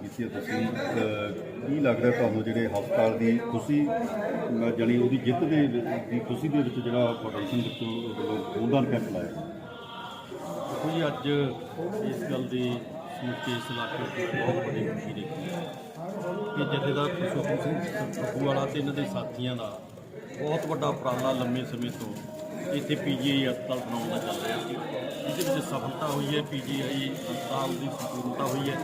ਸ਼ਖਸੀਅਤ ਤੁਸੀਂ ਕੀ ਲੱਗਦਾ ਤੁਹਾਨੂੰ ਜਿਹੜੇ ਹਸਪਤਾਲ ਦੀ ਖੁਸ਼ੀ ਅਹ, ਜਾਣੀ ਉਹਦੀ ਜਿੱਤ ਦੇ ਦੀ ਖੁਸ਼ੀ ਦੇ ਵਿੱਚ ਜਿਹੜਾ ਫਾਊਂਡੇਸ਼ਨ ਵਿੱਚੋਂ ਵੱਲੋਂ ਖੂਨਦਾਨ ਕੈਂਪ ਲਾਇਆ ਦੇਖੋ ਜੀ ਅੱਜ ਇਸ ਗੱਲ ਦੀ ਸਮੁੱਚੇ ਇਸ ਇਲਾਕੇ ਦੀ ਬਹੁਤ ਵੱਡੀ ਖੁਸ਼ੀ ਦੇਖੀ ਹੈ ਕਿ ਜਥੇਦਾਰ ਪੁਰਸ਼ੋਤਮ ਸਿੰਘ ਫੱਗੂ ਵਾਲਾ ਤੇ ਇਹਨਾਂ ਦੇ ਸਾਥੀਆਂ ਦਾ ਬਹੁਤ ਵੱਡਾ ਉਪਰਾਲਾ ਲੰਮੇ ਸਮੇਂ ਤੋਂ ਇੱਥੇ ਪੀਜੀਆਈ ਹਸਪਤਾਲ ਬਣਾਉਣ ਦਾ ਚੱਲ ਰਿਹਾ। ਸੀ ਜਿਹਦੇ ਵਿੱਚ ਸਫਲਤਾ ਹੋਈ ਹੈ ਪੀਜੀਆਈ ਹਸਪਤਾਲ ਦੀ ਸੰਪੂਰਨਤਾ ਹੋਈ ਹੈ।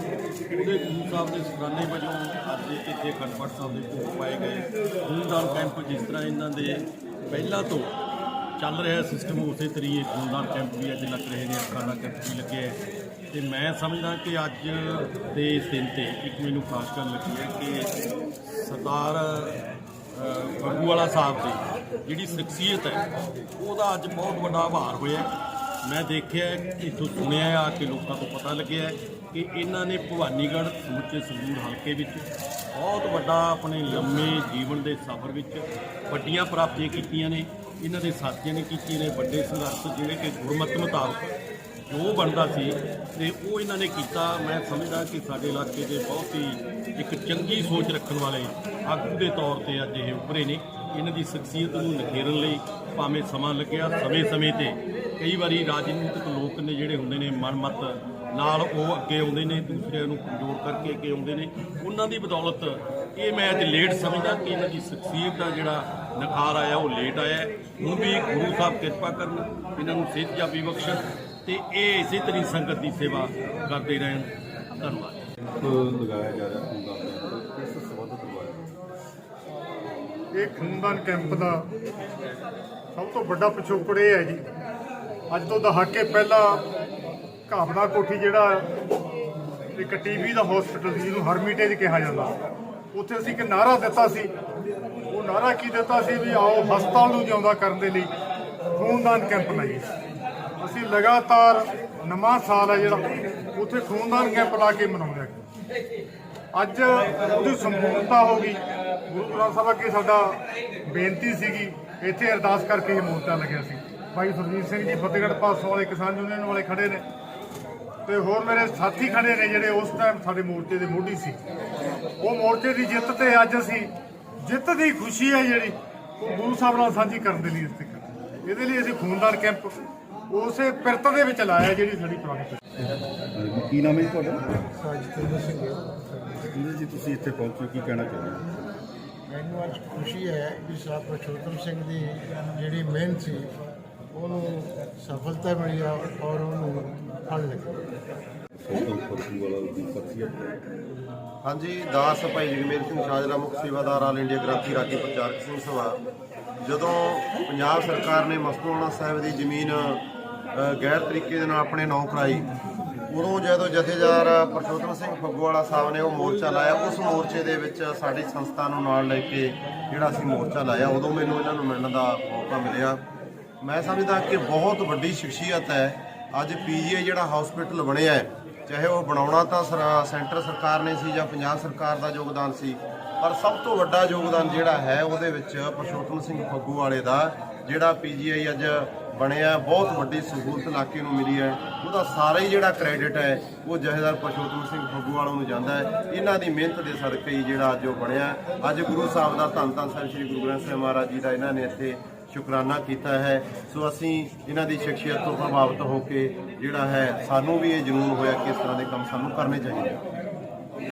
ਉਹਦੇ ਗੁਰੂ ਸਾਹਿਬ ਦੇ ਸਰਾਨੇ ਵਜੋਂ ਅੱਜ ਇੱਥੇ ਖੰਡਪੜ ਸਾਹਿਬ ਦੇ ਭੋਗ ਪਾਏ ਗਏ। ਖੂਨਦਾਨ ਕੈਂਪ ਜਿਸ ਤਰ੍ਹਾਂ ਇਹਨਾਂ ਦੇ ਪਹਿਲਾਂ ਤੋਂ ਚੱਲ ਰਿਹਾ ਸਿਸਟਮ ਉਸੇ ਤਰੀਕੇ ਖੂਨਦਾਨ ਕੈਂਪ ਵੀ ਅੱਜ ਲੱਗ ਰਹੇ ਨੇ ਅੱਖਾਂ ਦਾ ਕੈਂਪ ਵੀ ਲੱਗਿਆ ਹੈ। ਤੇ ਮੈਂ ਸਮਝਦਾ ਕਿ ਅੱਜ ਦੇ ਦਿਨ ਤੇ ਇੱਕ ਮੈਨੂੰ ਖਾਸ ਗੱਲ ਲੱਗੀ ਹੈ ਕਿ ਸਰਦਾਰ ਅ, ਵਾਲਾ ਸਾਹਿਬ ਦੀ ਜਿਹੜੀ ਸ਼ਖਸੀਅਤ ਹੈ, ਉਹਦਾ ਅੱਜ ਬਹੁਤ ਵੱਡਾ ਆਭਾਰ ਹੋਇਆ ਮੈਂ ਦੇਖਿਆ ਇੱਥੋਂ ਸੁਣਿਆ ਆ ਕਿ ਲੋਕਾਂ ਤੋਂ ਪਤਾ ਲੱਗਿਆ ਕਿ ਇਹਨਾਂ ਨੇ ਭਵਾਨੀਗੜ੍ਹ ਸਮੁੱਚੇ ਸੰਗਰੂਰ ਹਲਕੇ ਵਿੱਚ ਬਹੁਤ ਵੱਡਾ ਆਪਣੇ ਲੰਮੇ ਜੀਵਨ ਦੇ ਸਫ਼ਰ ਵਿੱਚ ਵੱਡੀਆਂ ਪ੍ਰਾਪਤੀਆਂ ਕੀਤੀਆਂ ਨੇ। ਇਹਨਾਂ ਦੇ ਸਾਥੀਆਂ ਨੇ ਕੀਤੀਆਂ ਨੇ ਵੱਡੇ ਸੰਘਰਸ਼ ਜਿਹੜੇ ਕਿ ਗੁਰਮਤਿ ਮੁਤਾਬਕ ਜੋ ਬਣਦਾ ਸੀ ਤੇ ਉਹ ਇਹਨਾਂ ਨੇ ਕੀਤਾ। ਮੈਂ ਸਮਝਦਾ ਕਿ ਸਾਡੇ ਇਲਾਕੇ ਦੇ ਬਹੁਤ ਹੀ ਇੱਕ ਚੰਗੀ ਸੋਚ ਰੱਖਣ ਵਾਲੇ ਆਗੂ ਦੇ ਤੌਰ ਤੇ ਅੱਜ ਇਹ ਉੱਭਰੇ ਨੇ। ਇਹਨਾਂ ਦੀ ਸ਼ਖਸੀਅਤ ਨੂੰ ਨਿਖੇਰਨ ਲਈ ਭਾਵੇਂ ਸਮਾਂ ਲੱਗਿਆ, ਸਮੇਂ-ਸਮੇਂ ਤੇ ਕਈ ਵਾਰੀ ਰਾਜਨੀਤਿਕ ਲੋਕ ਨੇ ਜਿਹੜੇ ਹੁੰਦੇ ਨੇ ਮਨਮਤ ਨਾਲ ਉਹ ਅੱਗੇ ਆਉਂਦੇ ਨੇ, ਦੂਸਰਿਆਂ ਨੂੰ ਕਮਜ਼ੋਰ ਕਰਕੇ ਅੱਗੇ ਆਉਂਦੇ ਨੇ। ਉਹਨਾਂ ਦੀ ਬਦੌਲਤ ਇਹ ਮੈਂ ਅੱਜ ਲੇਟ ਸਮਝਦਾ ਕਿ ਇਹਨਾਂ ਦੀ ਸ਼ਖਸੀਅਤ ਦਾ ਜਿਹੜਾ ਨਿਖਾਰ ਆਇਆ, ਉਹ ਲੇਟ ਆਇਆ ਹੈ। ਹੁਣ ਵੀ ਗੁਰੂ ਸਾਹਿਬ ਕਿਰਪਾ ਕਰਨ, ਇਹਨਾਂ ਨੂੰ ਸਿਹਤ ਜਾਬੀ ਬਖਸ਼ਣ ਤੇ ਇਹ ਇਸੇ ਤਰੀ ਸੰਗਤ ਦੀ ਸੇਵਾ ਕਰਦੇ ਰਹਿਣ। ਧੰਨਵਾਦ। ਲਗਾਇਆ ਜਾ ਰਿਹਾ ਖੂਨਦਾਨ ਕੈਂਪ ਕਿਸ ਸੰਬੰਧ ਇਹ ਖੂਨਦਾਨ ਕੈਂਪ ਦਾ ਸਭ ਤੋਂ ਵੱਡਾ ਪਿਛੋਕੜ ਇਹ ਹੈ ਜੀ। ਅੱਜ ਤੋਂ ਦਹਾਕੇ ਪਹਿਲਾਂ ਘਾਬਦਾ ਕੋਠੀ ਜਿਹੜਾ ਇੱਕ ਟੀਵੀ ਦਾ ਹਸਪੀਟਲ ਸੀ, ਜਿਹਨੂੰ ਹਰਮੀਟੇਜ ਕਿਹਾ ਜਾਂਦਾ। ਉੱਥੇ ਅਸੀਂ ਇੱਕ ਨਾਰਾ ਦਿੱਤਾ ਸੀ। ਉਹ ਨਾਰਾ ਕੀ ਦਿੱਤਾ ਸੀ ਵੀ ਆਓ ਹਸਪਤਾਲ ਨੂੰ ਜਿਉਂਦਾ ਕਰਨ ਦੇ ਲਈ ਖੂਨਦਾਨ ਕੈਂਪ ਲਾਈਏ। ਅਸੀਂ ਲਗਾਤਾਰ ਨਵਾਂ ਸਾਲ ਹੈ ਜਿਹੜਾ, ਉੱਥੇ ਖੂਨਦਾਨ ਕੈਂਪ ਲਾ ਕੇ ਮਨਾਉਂਦੇ ਹਾਂ ਅੱਜ ਉਹਦੀ ਸੰਪੂਰਨਤਾ ਹੋ ਗਈ। ਗੁਰੂ ਗ੍ਰੰਥ ਸਾਹਿਬ ਅੱਗੇ ਸਾਡਾ ਬੇਨਤੀ ਸੀਗੀ, ਇੱਥੇ ਅਰਦਾਸ ਕਰਕੇ ਇਹ ਮੋਰਚਾ ਲੱਗਿਆ ਸੀ। ਭਾਈ ਸੁਰਜੀਤ ਸਿੰਘ ਜੀ ਫਤਿਹਗੜ੍ਹ ਪਾਸੋਂ ਵਾਲੇ, ਕਿਸਾਨ ਯੂਨੀਅਨ ਵਾਲੇ ਖੜੇ ਨੇ। ਤੇ ਹੋਰ ਮੇਰੇ ਸਾਥੀ ਖੜੇ ਨੇ ਜਿਹੜੇ ਉਸ ਟਾਈਮ ਸਾਡੇ ਮੋਰਚੇ ਦੇ ਮੋਢੀ ਸੀ। ਉਹ ਮੋਰਚੇ ਦੀ ਜਿੱਤ ਤੇ ਅੱਜ ਅਸੀਂ ਜਿੱਤ ਦੀ ਖੁਸ਼ੀ ਹੈ ਜਿਹੜੀ, ਉਹ ਗੁਰੂ ਸਾਹਿਬ ਨਾਲ ਸਾਂਝੀ ਕਰਨ ਦੇ ਲਈ ਇੱਥੇ ਇਹਦੇ ਲਈ ਅਸੀਂ ਖੂਨਦਾਨ ਕੈਂਪ ਉਸੇ ਪਿਰਤ ਦੇ ਵਿੱਚ ਲਾਇਆ ਜਿਹੜੀ ਸਾਡੀ ਪੁਰਾਣੀ ਕੀ ਨਾਮ ਹੈ ਜੀ ਤੁਹਾਡਾ? ਸਾਜਿੰਦਰ ਸਿੰਘ ਜੀ ਜੀ ਤੁਸੀਂ ਇੱਥੇ ਪਹੁੰਚੇ ਕੀ ਕਹਿਣਾ ਚਾਹੁੰਦੇ ਹੋ? ਮੈਨੂੰ ਅੱਜ ਖੁਸ਼ੀ ਹੈ ਕਿ ਸਾਹ ਪ੍ਰਸ਼ੋਤਮ ਸਿੰਘ ਦੀ ਜਿਹੜੀ ਮਿਹਨਤ ਸੀ ਉਹਨੂੰ ਸਫਲਤਾ ਮਿਲੀ ਆ ਔਰ ਉਹਨੂੰ ਫਲ ਲੱਗਿਆ ਸੋਤਮ ਫੱਗੂ ਵਾਲਾ ਦੀ ਸ਼ਖਸੀਅਤ ਹਾਂਜੀ ਦਾਸ ਭਾਈ ਜਗਮੇਰ ਸਿੰਘ ਸ਼ਾਜਰਾ ਮੁਖ ਸੇਵਾਦਾਰ ਆਲ ਇੰਡੀਆ ਗ੍ਰਾਂਥੀ ਰਾਗੀ ਪ੍ਰਚਾਰਕ ਸਿੰਘ ਸਭਾ। ਜਦੋਂ ਪੰਜਾਬ ਸਰਕਾਰ ਨੇ ਮਸਤੂਆਣਾ ਸਾਹਿਬ ਦੀ ਜ਼ਮੀਨ ਅ, ਗੈਰ ਤਰੀਕੇ ਦੇ ਨਾਲ ਆਪਣੇ ਨਾਂ ਕਰਾਈ ਉਦੋਂ ਜਦੋਂ ਜਥੇਦਾਰ ਪਰਸ਼ੋਤਮ ਸਿੰਘ ਫੱਗੂਵਾਲਾ ਸਾਹਿਬ ਨੇ ਉਹ ਮੋਰਚਾ ਲਾਇਆ, ਉਸ ਮੋਰਚੇ ਦੇ ਵਿੱਚ ਸਾਡੀ ਸੰਸਥਾ ਨੂੰ ਨਾਲ ਲੈ ਕੇ ਜਿਹੜਾ ਅਸੀਂ ਮੋਰਚਾ ਲਾਇਆ, ਉਦੋਂ ਮੈਨੂੰ ਇਹਨਾਂ ਨੂੰ ਮਿਲਣ ਦਾ ਮੌਕਾ ਮਿਲਿਆ। ਮੈਂ ਸਮਝਦਾ ਕਿ ਬਹੁਤ ਵੱਡੀ ਸ਼ਖਸੀਅਤ ਹੈ। ਅੱਜ ਪੀਜੀਆਈ ਜਿਹੜਾ ਹਸਪੀਟਲ ਬਣਿਆ ਹੈ, ਚਾਹੇ ਉਹ ਬਣਾਉਣਾ ਤਾਂ ਸਰ- ਸੈਂਟਰ ਸਰਕਾਰ ਨੇ ਸੀ ਜਾਂ ਪੰਜਾਬ ਸਰਕਾਰ ਦਾ ਯੋਗਦਾਨ ਸੀ, ਪਰ ਸਭ ਤੋਂ ਵੱਡਾ ਯੋਗਦਾਨ ਜਿਹੜਾ ਹੈ, ਉਹਦੇ ਵਿੱਚ ਪਰਸ਼ੋਤਮ ਸਿੰਘ ਫੱਗੂ ਵਾਲੇ ਦਾ, ਜਿਹੜਾ ਪੀਜੀਆਈ ਅੱਜ ਬਣਿਆ, ਬਹੁਤ ਵੱਡੀ ਸਹੂਲਤ ਇਲਾਕੇ ਨੂੰ ਮਿਲੀ ਹੈ। ਉਹਦਾ ਸਾਰਾ ਹੀ ਜਿਹੜਾ ਕ੍ਰੈਡਿਟ ਹੈ, ਉਹ ਜਹੇਦਾਰ ਪਰਸ਼ੋਤਮ ਸਿੰਘ ਫੱਗੂ ਵਾਲੋਂ ਨੂੰ ਜਾਂਦਾ ਹੈ। ਇਹਨਾਂ ਦੀ ਮਿਹਨਤ ਦੇ ਸਦਕੇ ਹੀ ਜਿਹੜਾ ਅੱਜ ਉਹ ਬਣਿਆ। ਅੱਜ ਗੁਰੂ ਸਾਹਿਬ ਦਾ ਧੰਨ ਧੰਨ ਸਾਹਿਬ, ਸ੍ਰੀ ਗੁਰੂ ਗ੍ਰੰਥ ਸਾਹਿਬ ਮਹਾਰਾਜ ਜੀ ਦਾ ਇਹਨਾਂ ਨੇ ਇੱਥੇ ਸ਼ੁਕਰਾਨਾ ਕੀਤਾ ਹੈ। ਸੋ ਅਸੀਂ ਇਹਨਾਂ ਦੀ ਸ਼ਖਸੀਅਤ ਤੋਂ ਪ੍ਰਭਾਵਿਤ ਹੋ ਕੇ ਜਿਹੜਾ ਹੈ, ਸਾਨੂੰ ਵੀ ਇਹ ਜਨੂਨ ਹੋਇਆ ਕਿ ਇਸ ਤਰ੍ਹਾਂ ਦੇ ਕੰਮ ਸਾਨੂੰ ਕਰਨੇ ਚਾਹੀਦੇ